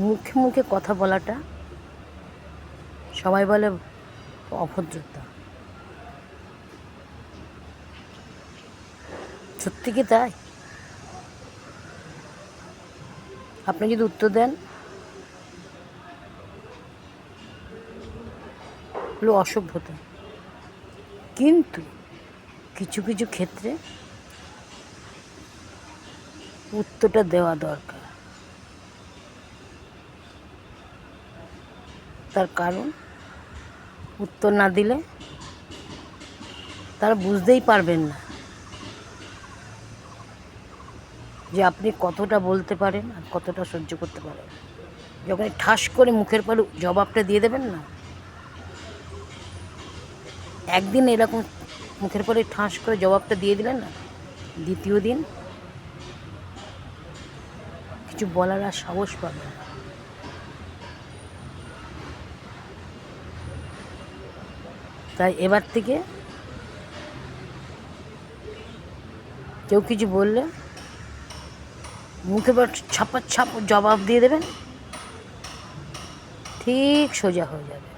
মুখে মুখে কথা বলাটা সবাই বলে অভদ্রতা। সত্যি কি তাই? আপনি যদি উত্তর দেন, হলো অসভ্যতা। কিন্তু কিছু কিছু ক্ষেত্রে উত্তরটা দেওয়া দরকার। তার কারণ। উত্তর না দিলে তারা বুঝতেই পারবেন না যে আপনি কতটা বলতে পারেন আর কতটা সহ্য করতে পারেন। যখন ঠাস করে মুখের পরে জবাবটা দিয়ে দেবেন না, একদিন এরকম মুখের পরে ঠাস করে জবাবটা দিয়ে দিলেন না, দ্বিতীয় দিন কিছু বলার আর সাহস পাবে না। তাই এবার থেকে কেউ কিছু বললে মুখে ছাপা ছাপ জবাব দিয়ে দেবেন, ঠিক সোজা হয়ে যাবে।